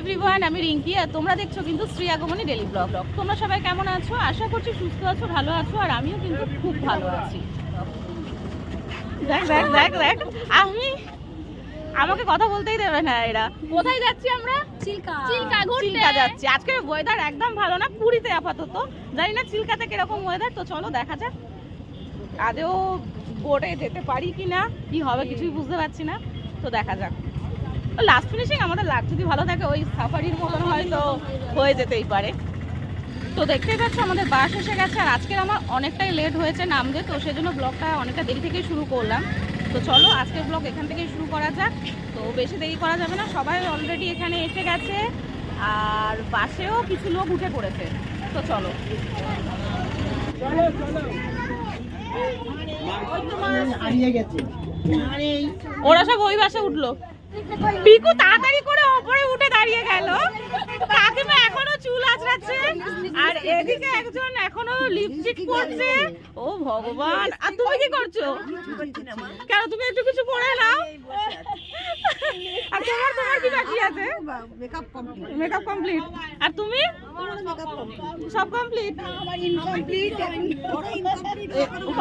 Everyone আমি রিঙ্কি আর তোমরা দেখছ কিন্তু শ্রী আগমনী ডেলি ব্লগ তোমরা সবাই কেমন আছো? আশা করছি সুস্থ আছো ভালো আছো আর আমিও কিন্তু খুব ভালো আছি। দেখ দেখ দেখ দেখ। আমি আমাকে কথা বলতেই দেবে না এরা। কোথায় যাচ্ছি আমরা? চিল্কা। চিল্কা চিল্কা যাচ্ছি। আজকে ওয়েদার একদম ভালো না পুরীতে আপাতত। জানি না চিল্কাতে কীরকম ওয়েদার তো চলো দেখা যাক। আদেও বোটে যেতে পারি কি না কি হবে কিছুই বুঝতে পারছি না তো দেখা যাক। লাস্ট ফিনিশিং আমাদের লাগ যদি ভালো থাকে ওই সাফারির মতন হয়তো হয়ে যেতেই পারে তো দেখতেই পাচ্ছ আমাদের বাস এসে গেছে আর আজকের আমার অনেকটাই লেট হয়েছে নামতে তো সেজন্য ব্লগটা অনেকটা দেরি থেকেই শুরু করলাম তো চলো আজকের ব্লগ এখান থেকেই শুরু করা যাক তো বেশি দেরি করা যাবে না সবাই অলরেডি এখানে এসে গেছে আর বাসেও কিছু লোক উঠে পড়েছে তো চলো ওরা সব ওই বাসে উঠল পিকু তাড়াতাড়ি করে ওপরে উঠে দাঁড়িয়ে গেল। কাকিমা এখনও চুল আঁচড়াচ্ছে, আর এদিকে একজন এখনও লিপস্টিক পরছে। ও ভগবান, আর তুমি কি করছ? কেন, তুমি একটু কিছু পরে নাও। আর মেকআপ কমপ্লিট আর তুমি? সব কমপ্লিট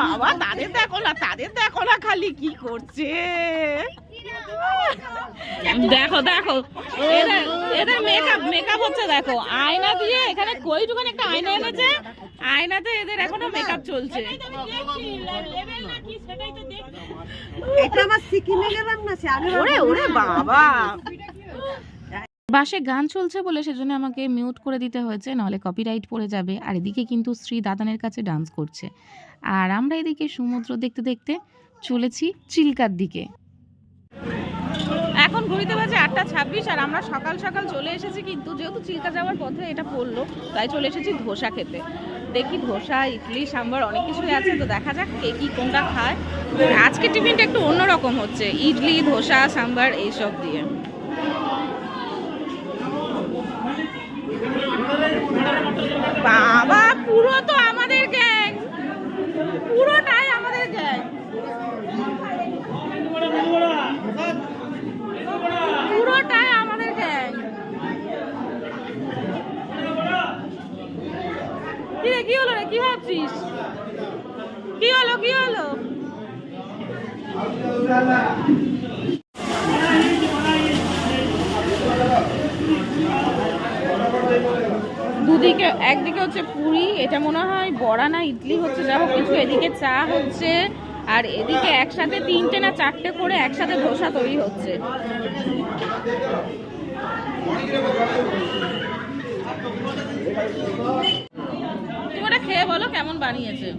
বাবা, তাদের দেখো না, তাদের দেখো না খালি কি করছে। দেখো দেখো এদের মেকআপ মেকআপ হচ্ছে দেখো আয়না দিয়ে এখানে কইটুখানি একটা আয়না এনেছে আয়নাতে এদের এখনও মেকআপ চলছে এটা আমার সিকিমে গেলাম না ওরে ওরে বাবা বাসে গান চলছে বলে সেজন্য আমাকে মিউট করে দিতে হয়েছে নাহলে কপিরাইট পড়ে যাবে আর এদিকে কিন্তু শ্রী দাদানের কাছে ডান্স করছে আর আমরা এদিকে সমুদ্র দেখতে দেখতে চলেছি চিল্কার দিকে এখন ঘুরিতে বাজে আটটা ছাব্বিশ আর আমরা সকাল সকাল চলে এসেছি, কিন্তু যেহেতু চিল্কা যাওয়ার পথে এটা পড়ল, তাই চলে এসেছি ধোসা খেতে। দেখি ধোসা, ইডলি, সাম্বার অনেক কিছুই আছে, তো দেখা যাক কে কি কোনটা খায়। আজকে টিফিনটা একটু অন্যরকম হচ্ছে, ইডলি, ধোসা, সাম্বার এইসব দিয়ে। বাবা, পুরো তো আমাদের গ্যাং। পুরোটাই আমাদের গ্যাং পুরোটাই আমাদের গ্যাং কি রে কি ভাবছিস? কি হলো কি হলো? দুদিকে, একদিকে হচ্ছে পুরি, এটা মনে হয় বড়া না ইডলি হচ্ছে যা হোক, কিছু এদিকে চা হচ্ছে, আর এদিকে একসাথে তিনটে না চারটে করে একসাথে ধোসা তৈরি হচ্ছে। খেয়ে বলো কেমন বানিয়েছে?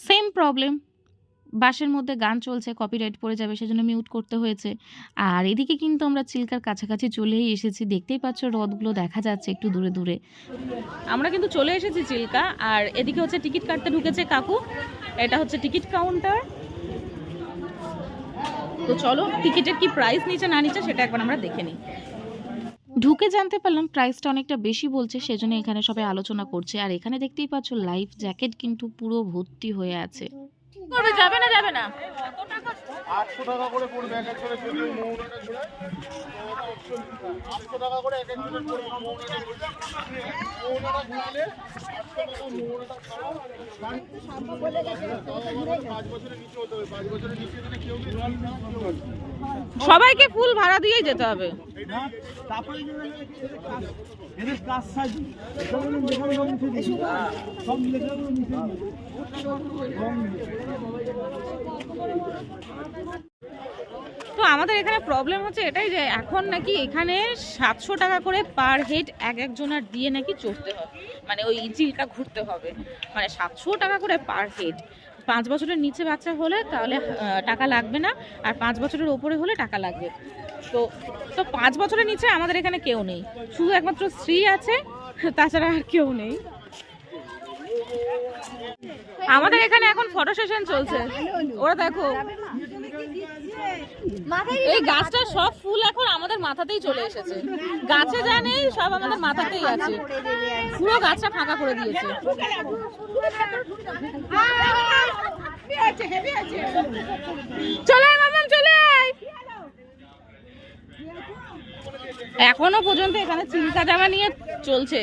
সেম প্রবলেম বাসের মধ্যে গান চলছে কপিরাইট পড়ে যাবে সেজন্য মিউট করতে হয়েছে। আর এদিকে কিন্তু আমরা চিল্কার কাছাকাছি চলেই এসেছি। দেখতেই পাচ্ছ হ্রদগুলো দেখা যাচ্ছে একটু দূরে দূরে। আমরা কিন্তু চলে এসেছি চিল্কা আর এদিকে হচ্ছে টিকিট কাটতে ঢুকেছে কাকু। এটা হচ্ছে টিকিট কাউন্টার তো চলো টিকিটের কি প্রাইস নিচে না নিচে সেটা একবার আমরা দেখে নিই। ঢুকে জানতে পারলাম প্রাইসটা অনেকটা বেশি বলছে সেজন্য এখানে সবাই আলোচনা করছে। আর এখানে দেখতেই পাচ্ছ লাইফ জ্যাকেট কিন্তু পুরো ভর্তি হয়ে আছে। করবে যাবে না যাবে না। আটশো টাকা করে পড়বে এক একজনের যদি মৌনাটা ঘোরায় আটশো টাকা করে এক একজনের পড়বে মৌনাটা মৌনাটা ঘুরালে সবাইকে ফুল ভাড়া দিয়েই যেতে হবে। সব তো আমাদের এখানে প্রবলেম হচ্ছে এটাই যে এখন নাকি এখানে সাতশো টাকা করে পার হেড এক একজনের দিয়ে নাকি চড়তে হবে। মানে ওই চিল্কা ঘুরতে হবে। মানে সাতশো টাকা করে পার হেড পাঁচ বছরের নিচে বাচ্চা হলে তাহলে টাকা লাগবে না। আর পাঁচ বছরের ওপরে হলে টাকা লাগবে। তো তো পাঁচ বছরের নিচে আমাদের এখানে কেউ নেই। শুধু একমাত্র স্ত্রী আছে, তাছাড়া আর কেউ নেই। আমাদের এখানে এখন ফটো সেশন চলছে। ওরা দেখো। এই গাছটা সব ফুল এখন আমাদের মাথাতেই চলে এসেছে। গাছে যা নেই, সব আমাদের মাথাতেই আছে। পুরো গাছটা ফাঁকা করে দিয়েছে। চলে চলে এখনও পর্যন্ত এখানে চিল্কা জামা নিয়ে চলছে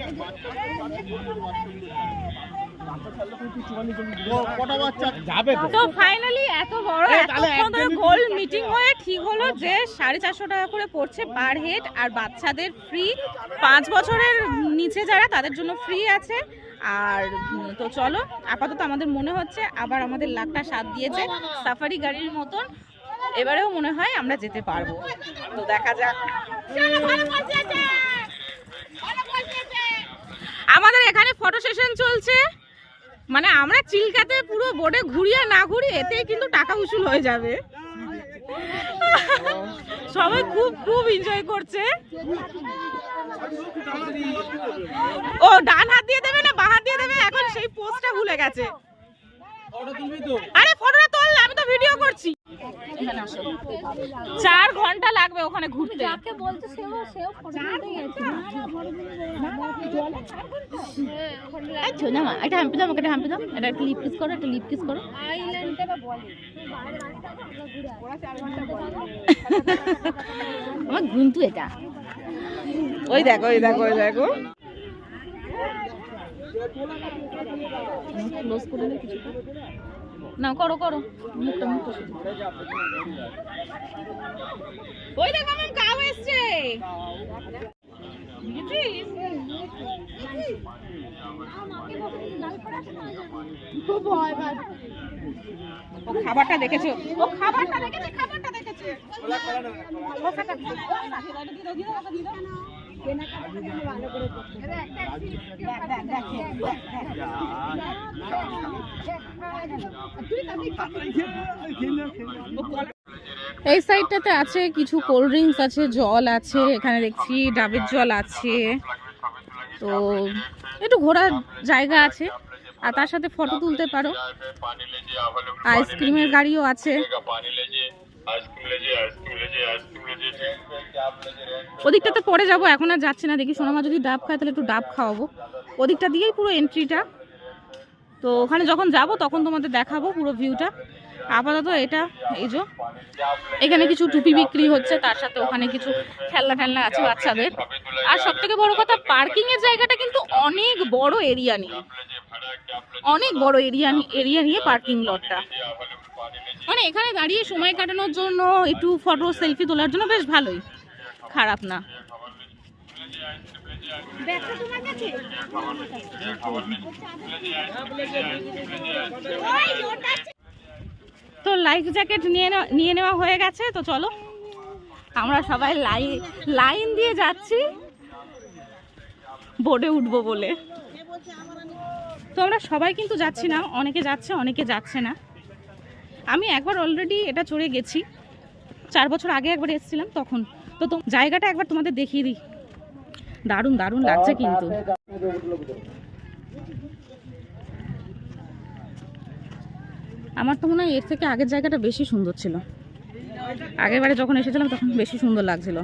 কটা বাচ্চা যাবে তো। ফাইনালি এত বড় এতক্ষণ ধরে গোল মিটিং হয়ে ঠিক হলো যে সাড়ে চারশো টাকা করে পড়ছে পার হেড আর বাচ্চাদের ফ্রি পাঁচ বছরের নিচে যারা তাদের জন্য ফ্রি আছে। আর তো চলো আপাতত আমাদের মনে হচ্ছে আবার আমাদের লাখটা সাথ দিয়েছে সাফারি গাড়ির মতন। এবারেও মনে হয় আমরা যেতে পারব। তো দেখা যাক। আমাদের এখানে ফটো সেশন চলছে। মানে আমরা চিলকাতে পুরো বোর্ডে ঘুরিয়ে না ঘুরিয়ে এতেই কিন্তু টাকা উসুল হয়ে যাবে। সবাই খুব খুব এনজয় করছে। ও, ডান হাত দিয়ে দেবে না বাঁ হাত দিয়ে দেবে? এখন সেই পোস্টটা ভুলে গেছে। আরে ফটোটা তোল না, আমি তো ভিডিও করছি। চার ঘণ্টা লাগবে ওখানে ঘুরতে। মা, একটা হাম্পি দাও আমাকে একটা হাম্পি দাও। এটা একটা লিপ কিস করো একটা লিপ কিস করো। আমার গুন্তু এটা। ওই দেখো ওই দেখো ওই দেখো। ক্লোজ করে নে করো করো। মুখটা মুখটা শুধু। ওই দেখো আমার কাউ এসছে। ও খাবারটা দেখেছ? ও খাবারটা দেখেছে খাবারটা দেখেছে। এই সাইডটাতে আছে কিছু কোল্ড ড্রিঙ্কস আছে জল আছে এখানে দেখছি ডাবের জল আছে। তো একটু ঘোরার জায়গা আছে আর তার সাথে ফটো তুলতে পারো। আইসক্রিমের গাড়িও আছে। ওদিকটাতে পরে যাব, এখন আর যাচ্ছে না। দেখি সোনামা যদি ডাব খায়, তাহলে একটু ডাব খাওয়াবো। ওদিকটা দিয়েই পুরো এন্ট্রিটা তো ওখানে যখন যাব, তখন তোমাদের দেখাবো পুরো ভিউটা আপাতত এটা, এই যে। এখানে কিছু টুপি বিক্রি হচ্ছে, তার সাথে ওখানে কিছু খেলনা ঠেলনা আছে বাচ্চাদের। আর সব থেকে বড় কথা পার্কিং এর জায়গাটা কিন্তু অনেক বড় এরিয়া নিয়ে। অনেক বড় এরিয়া এরিয়া নিয়ে পার্কিং লটটা মানে এখানে দাঁড়িয়ে সময় কাটানোর জন্য একটু ফটো সেলফি তোলার জন্য বেশ ভালোই। খারাপ না। তো লাইফ জ্যাকেট নিয়ে নেওয়া- নিয়ে নেওয়া হয়ে গেছে তো চলো। আমরা সবাই লাইন লাইন দিয়ে যাচ্ছি। বোর্ডে উঠবো বলে। তো আমরা সবাই কিন্তু যাচ্ছি না অনেকে যাচ্ছে অনেকে যাচ্ছে না। আমি একবার অলরেডি এটা চড়ে গেছি। চার বছর আগে একবার এসেছিলাম তখন। তো তো জায়গাটা একবার তোমাদের দেখিয়ে দিই। দারুণ দারুণ লাগছে কিন্তু। আমার তো মনে হয় এর থেকে আগের জায়গাটা বেশি সুন্দর ছিল। আগের বারে যখন এসেছিলাম তখন বেশি সুন্দর লাগছিল।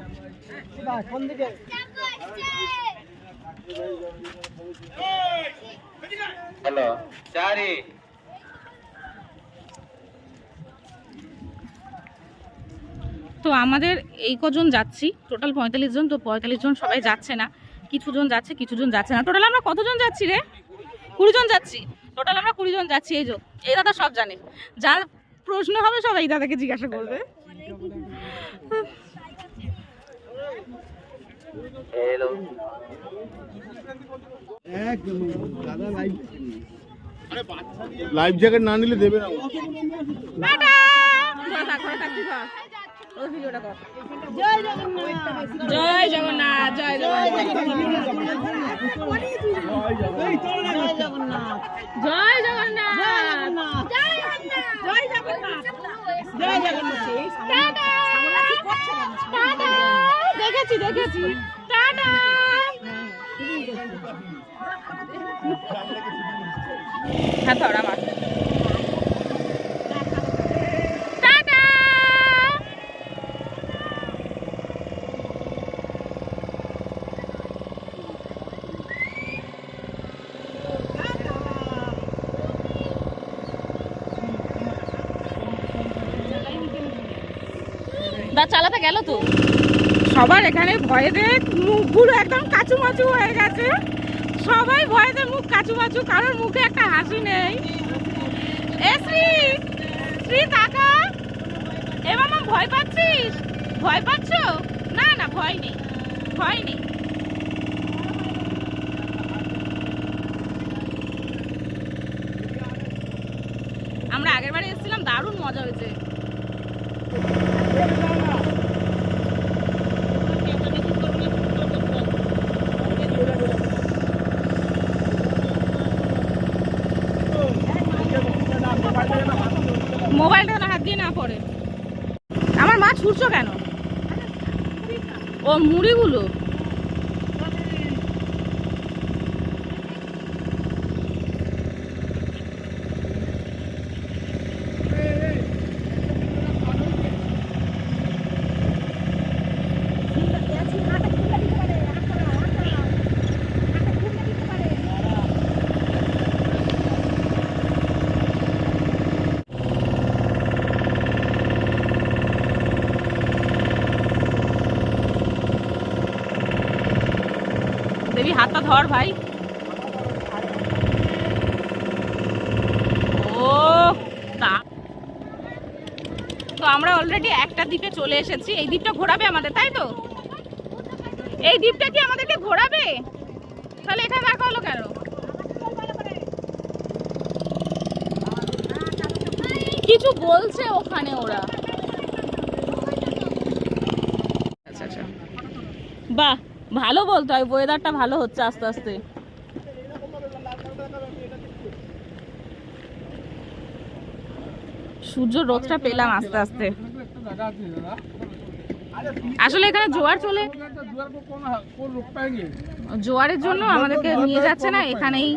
হ্যালো চারি। তো আমাদের এই কজন যাচ্ছি টোটাল পঁয়তাল্লিশ জন তো পঁয়তাল্লিশ জন সবাই যাচ্ছে না। কিছু জন যাচ্ছে কিছু জন যাচ্ছে না। টোটাল আমরা কতজন যাচ্ছি রে? কুড়ি জন যাচ্ছি। টোটাল আমরা কুড়ি জন যাচ্ছি এই যো এই দাদা সব জানে। যার প্রশ্ন হবে সব এই দাদাকে জিজ্ঞাসা করবে। হ্যালো লাইফ জ্যাকেট না নিলে দেবে না টাটা ঘরে থাক ঘরে থাক তুই কর ভিডিওটা কর। জয় জগন্নাথ। জয় জগন্নাথ জয় জগন্নাথ। জয় জগন্নাথ। জয় জগন্নাথ। জয় জগন্নাথ টাটা টাটা দেখেছি দেখেছি টাটা হ্যাঁ ধর আমার দা চালাতে গেল তো? সবার এখানে ভয়েতে মুখগুলো একদম কাচুমাচু হয়ে গেছে। সবাই ভয়েতে মুখ কাচুমাচু, কারোর মুখে একটা হাসি নেই। এ শ্রী শ্রী কাকা, এ মামা ভয় পাচ্ছিস? ভয় পাচ্ছ? না না, ভয় নেই ভয় নেই। আমরা আগের বারে এসেছিলাম, দারুণ মজা হয়েছে মোবাইলটা না হাত দিয়ে না পড়ে আমার মা ছুটছো কেন? ও মুড়িগুলো দেবী হাতটা ধর ভাই। ও তা তো আমরা অলরেডি একটা দ্বীপে চলে এসেছি। এই দ্বীপটা ঘোরাবে আমাদের তাই তো? এই দ্বীপটা কি আমাদেরকে ঘোরাবে? তাহলে এখানে রাখা হলো কেন? কিছু বলছে ওখানে ওরা। আচ্ছা আচ্ছা। বাহ। ভালো বলতে হয় ওয়েদারটা ভালো হচ্ছে আস্তে আস্তে। সূর্য রোদটা পেলাম আস্তে আস্তে। আসলে এখানে জোয়ার চলে। জোয়ারের জন্য আমাদেরকে নিয়ে যাচ্ছে না, এখানেই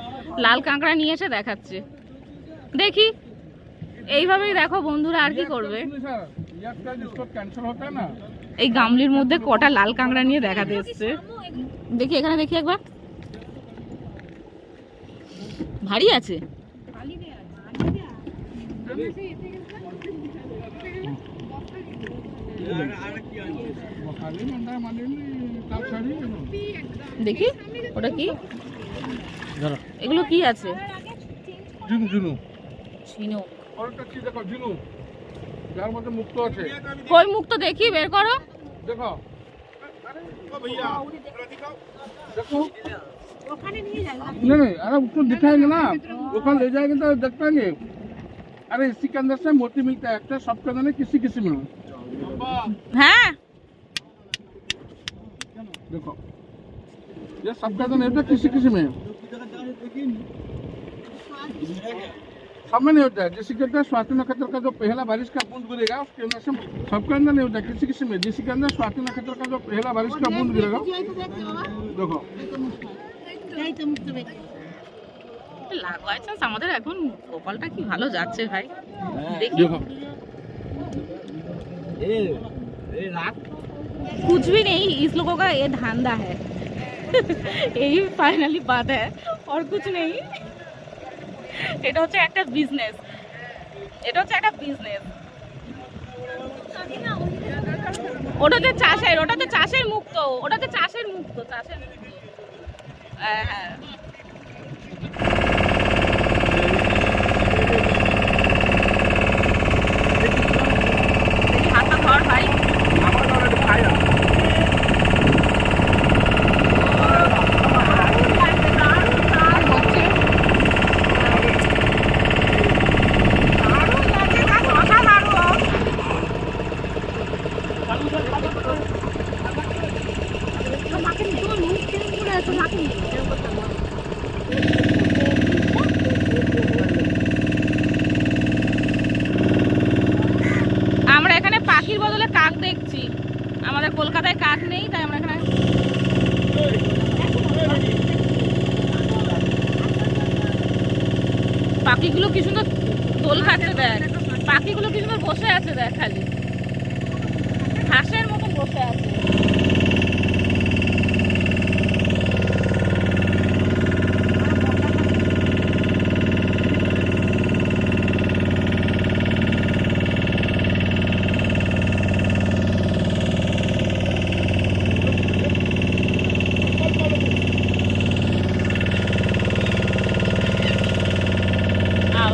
লাল কাঁকড়া নিয়ে এসে দেখাচ্ছে। দেখি, এইভাবেই দেখো বন্ধুরা আর কি করবে। এই গামলির মধ্যে কটা লাল কাঁকড়া নিয়ে দেখাতে এসছে। দেখি এখানে দেখি একবার। ভারী আছে। দেখি ওটা কি? এগুলো কি আছে? ঝুনু ঝুনু। ছিনো পরেরটা কি দেখো ঝুনু যার মধ্যে মুক্ত আছে কই মুখ তো দেখি বের করো দেখো देखो नहीं नहीं अरे उसको दिखाएंगे ना वो कल ले जाएंगे तो देख पाएंगे अरे इसी के अंदर से मोती मिलता है एक्टर सब के अंदर नहीं किसी किसी में হ্যাঁ देखो ये सब के अंदर नहीं होता किसी किसी में सब में नहीं होता है जैसे कहते हैं स्वाति नक्षत्र का जो पहला बारिश का बूंद गिरेगा उसके अंदर से सबके अंदर नहीं होता किसी किसी में जिसी के अंदर स्वाति नक्षत्र का जो पहला बारिश का बूंद गिरेगा देखो লাগোয়াইছে আমাদের এখন কপালটা কি ভালো যাচ্ছে ভাই দেখি देखो कुछ भी नहीं इस लोगों का ये धंधा है यही फाइनली बात है और कुछ नहीं এটা হচ্ছে একটা বিজনেস এটা হচ্ছে একটা বিজনেস ওটা হচ্ছে চাষের ওটা তো চাষের মুক্ত ওটা তো চাষের মুক্ত, চাষের হ্যাঁ হ্যাঁ। হাতটা ভাই আমরা এখানে পাখির বদলে কাক দেখছি আমাদের কলকাতায় কাক নেই তাই আমরা এখানে পাখিগুলো কি সুন্দর দোল খাচ্ছে দেখ। পাখিগুলো কি সুন্দর বসে আছে দেখ খালি।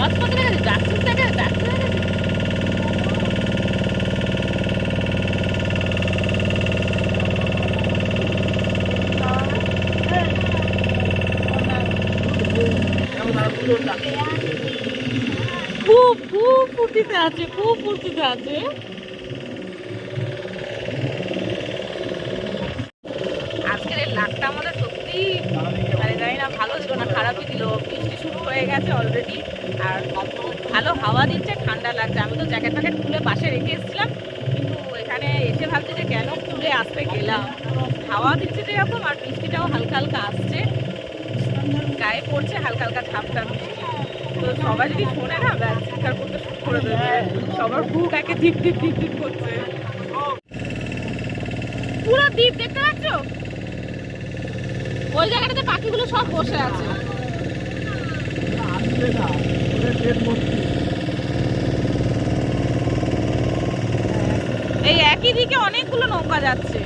হাসপাতালে গেছে ডাক্তার দেখা ডাক্তার গেছে খুব খুব ফুর্তিতে আছে খুব ফুর্তিতে আছে। ধিপ ধিপ করছে পুরো দ্বীপ দেখতে পাচ্ছ? ওই জায়গাটাতে পাখিগুলো সব বসে আছে। এই একই দিকে অনেকগুলো নৌকা যাচ্ছে।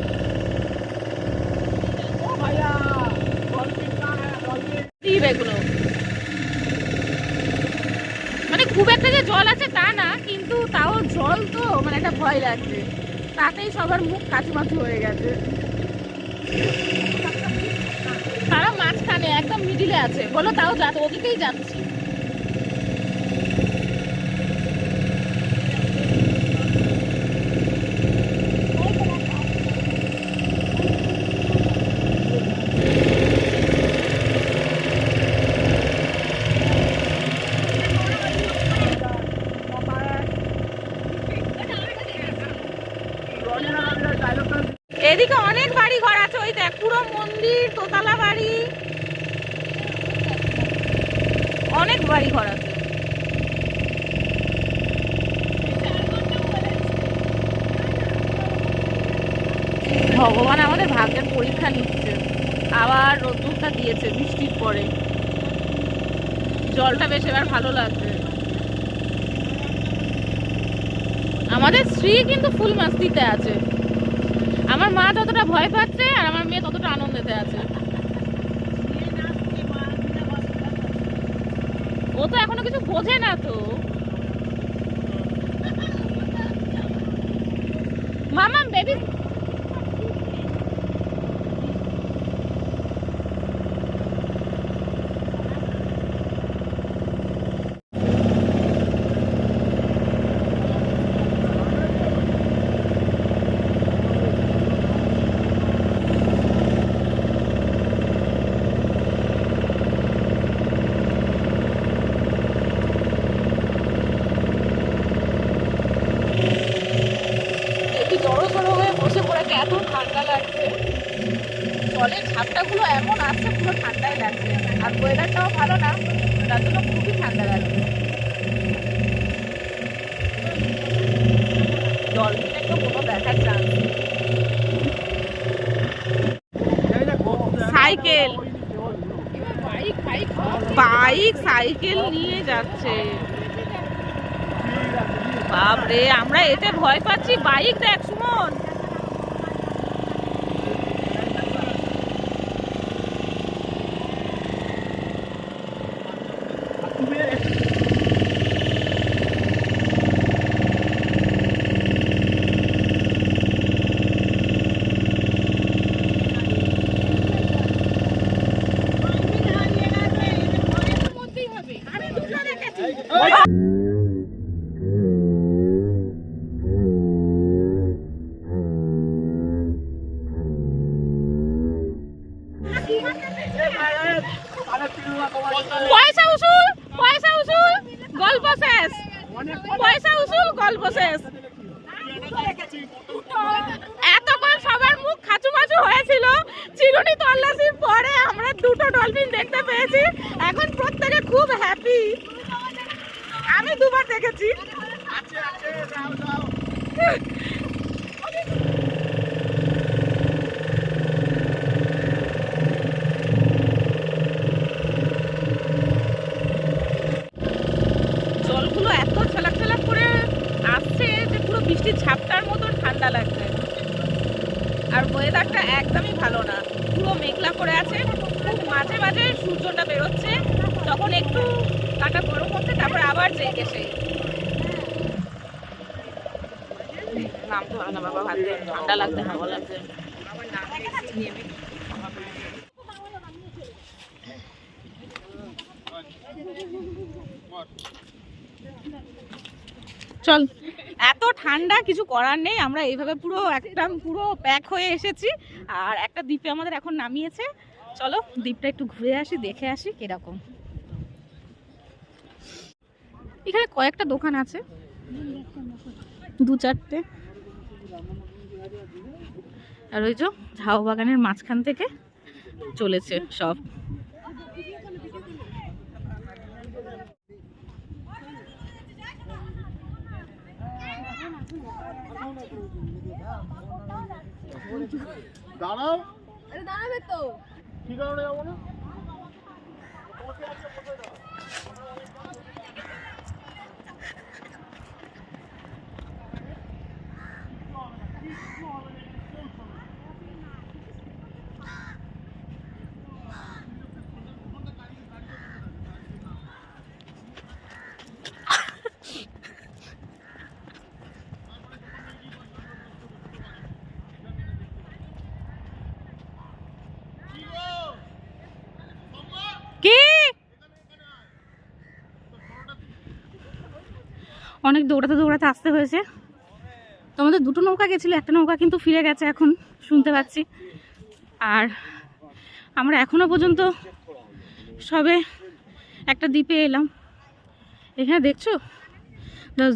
মানে খুব একটা যে জল আছে তা না কিন্তু তাও জল তো মানে একটা ভয় লাগছে। তাতেই সবার মুখ কাচুমাচু হয়ে গেছে। তারা মাঝখানে, একদম মিডিলে আছে। বলো তাও যাচ্ছে ওদিকেই যাচ্ছি এদিকে অনেক বাড়ি ঘর আছে ওই দেখ পুরো মন্দির দোতলা বাড়ি? অনেক বাড়ি ঘর আছে। ভগবান আমাদের ভাগ্যের পরীক্ষা নিচ্ছে। আবার রোদ্দুরটা দিয়েছে বৃষ্টির পরে। জলটা বেশ এবার ভালো লাগছে। আমাদের স্ত্রী কিন্তু ফুল মাস্তিতে আছে। আমার মা যতটা ভয় পাচ্ছে আর আমার মেয়ে ততটা আনন্দেতে আছে। ও তো এখনও কিছু বোঝে না তো। মামা বেবি একটু জড়ো জড়ো হয়ে বসে পড়েছে এত ঠান্ডা লাগছে জলের ঝাপটাগুলো এমন আসছে পুরো ঠান্ডাই লাগছে আর ওয়েদারটাও ভালো না তার জন্য খুবই ঠান্ডা লাগছে জল তো কোনো দেখার চান্স সাইকেল বাইক সাইকেল নিয়ে যাচ্ছে। বাপরে আমরা এতে ভয় পাচ্ছি। বাইক দেখ সুমন পয়সা উসুল পয়সা উসুল গল্প শেষ পয়সা উসুল গল্প শেষ এতক্ষণ সবার মুখ খাচু মাচু হয়েছিল চিরুনি তল্লাশির পরে আমরা দুটো ডলফিন দেখতে পেয়েছি এখন প্রত্যেকে খুব হ্যাপি আমি দুবার দেখেছি জলগুলো এত ছলাক ছলাক করে আসছে যে পুরো বৃষ্টির ঝাপটার মতন ঠান্ডা লাগছে আর ওয়েদারটা একদমই ভালো না পুরো মেঘলা করে আছে খুব মাঝে মাঝে সূর্যটা বেরোচ্ছে যখন একটু কাটা গরম হচ্ছে তারপর আবার জেগে সেই ঠান্ডা লাগছে চল। এত ঠান্ডা, কিছু করার নেই। আমরা এইভাবে পুরো একদম পুরো প্যাক হয়ে এসেছি। আর একটা দ্বীপে আমাদের এখন নামিয়েছে। চলো, দ্বীপটা একটু ঘুরে আসি, দেখে আসি কীরকম। এখানে কয়েকটা দোকান আছে। দু চারটে। আর ওই যে ঝাউ বাগানের মাঝখান থেকে চলেছে সব। দাঁড়াবে তো। কি অনেক দৌড়াতে দৌড়াতে আসতে হয়েছে। তোমাদের দুটো নৌকা গেছিল, একটা নৌকা কিন্তু ফিরে গেছে এখন, শুনতে পাচ্ছি। আর আমরা এখনও পর্যন্ত সবে একটা দ্বীপে এলাম। এখানে দেখছ?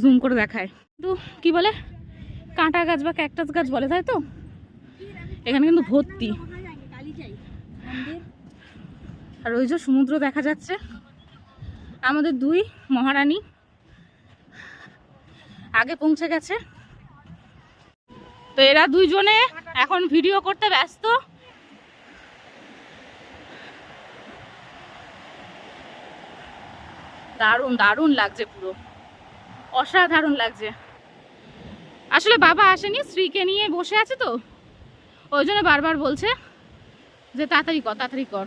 জুম করে দেখায়। কিন্তু কি বলে? কাঁটা গাছ বা ক্যাকটাস গাছ বলে, তাই তো? এখানে কিন্তু ভর্তি। আর ওই যে সমুদ্র দেখা যাচ্ছে। আমাদের দুই মহারানী আগে পৌঁছে গেছে। তো এরা দুইজনে এখন ভিডিও করতে ব্যস্ত। দারুণ দারুণ লাগছে পুরো। অসাধারণ লাগছে। আসলে বাবা আসেনি, স্ত্রীকে নিয়ে বসে আছে তো। ওই জন্য বারবার বলছে যে, তাড়াতাড়ি কর তাড়াতাড়ি কর।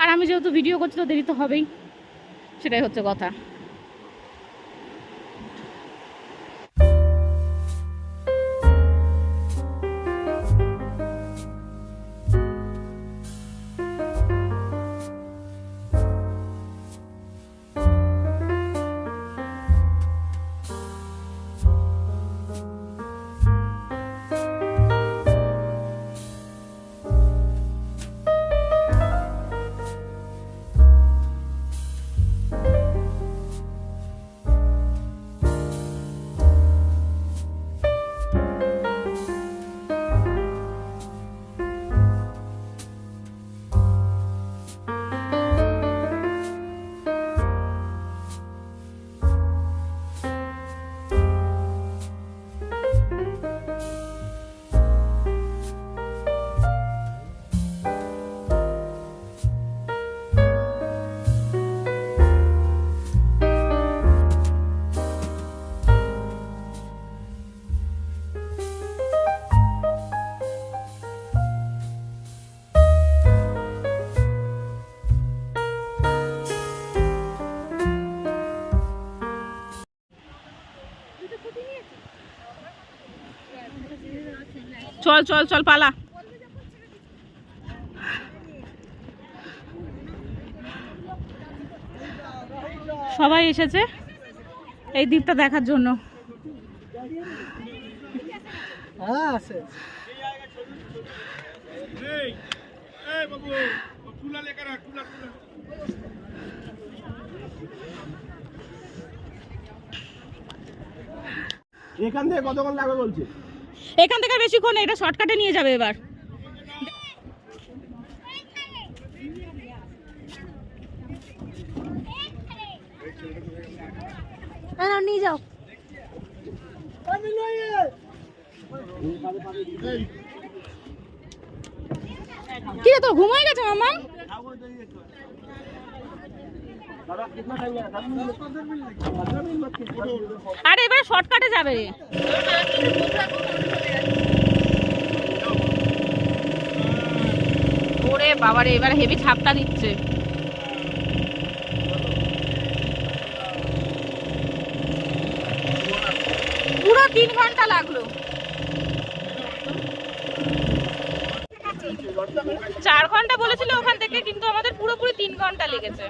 আর আমি যেহেতু ভিডিও করছি, তো দেরি তো হবেই। সেটাই হচ্ছে কথা। চল চল চল, পালা। সবাই এসেছে এই দ্বীপটা দেখার জন্য। হ্যাঁ এখান থেকে কতক্ষণ লাগবে বলছে এখান থেকে বেশিক্ষণ এটা শর্টকাটে নিয়ে যাবে এবার। নিয়ে যাও। কি রে তোর ঘুম হয়ে গেছে মামা আরে এবারে শর্টকাটে যাবে। ওরে বাবারে, এবারে হেভি ছাপটা দিচ্ছে পুরো তিন ঘণ্টা লাগল। চার ঘণ্টা বলেছিল ওখান থেকে, কিন্তু আমাদের পুরোপুরি তিন ঘণ্টা লেগেছে।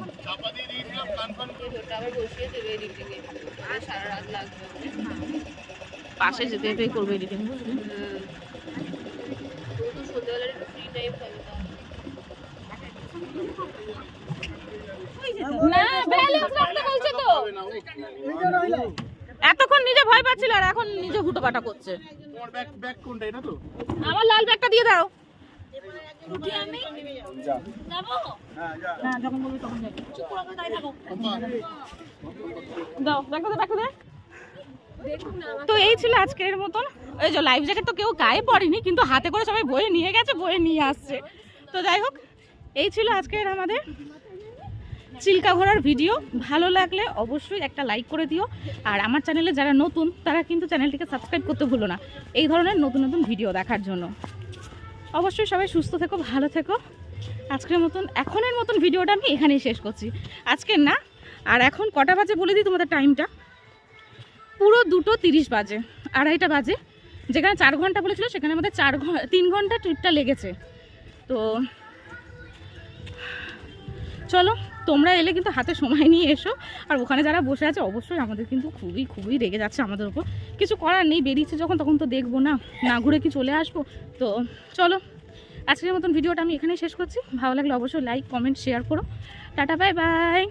পাশে যেতে যেতে করবে এডিটিং, বুঝলি? না ব্যালেন্স রাখতে বলছে তো। এতক্ষণ নিজে ভয় পাচ্ছিল আর এখন নিজে হুটো পাটা করছে। তোমার ব্যাগ ব্যাগ কোনটা এটা তো? আমার লাল ব্যাগটা দিয়ে দাও। দে ব্যাগটা তো এই ছিল আজকের মতন। ওই যে লাইফ জ্যাকেট তো কেউ গায়ে পড়েনি কিন্তু হাতে করে সবাই বয়ে নিয়ে গেছে বয়ে নিয়ে আসছে। তো যাই হোক এই ছিল আজকের আমাদের চিল্কা ঘোরার ভিডিও। ভালো লাগলে অবশ্যই একটা লাইক করে দিও। আর আমার চ্যানেলে যারা নতুন, তারা কিন্তু চ্যানেলটিকে সাবস্ক্রাইব করতে ভুলো না। এই ধরনের নতুন নতুন ভিডিও দেখার জন্য। অবশ্যই সবাই সুস্থ থেকো, ভালো থেকো। আজকের মতন, এখনের মতন ভিডিওটা আমি এখানেই শেষ করছি। আজকের না, আর এখন কটা বাজে বলে দিই তোমাদের টাইমটা পুরো দুটো তিরিশ বাজে, আড়াইটা বাজে। যেখানে চার ঘণ্টা বলেছিল, সেখানে আমাদের চার তিন ঘণ্টা ট্রিপটা লেগেছে। তো চলো, তোমরা এলে কিন্তু হাতে সময় নিয়ে এসো। আর ওখানে যারা বসে আছে, অবশ্যই আমাদের কিন্তু খুবই খুবই রেগে যাচ্ছে আমাদের উপর। কিছু করার নেই, বেরিয়েছে যখন, তখন তো দেখব না। না ঘুরে কি চলে আসব? তো চলো, আজকের মতন ভিডিওটা আমি এখানেই শেষ করছি। ভালো লাগলে অবশ্যই লাইক কমেন্ট শেয়ার করো। Tata bye bye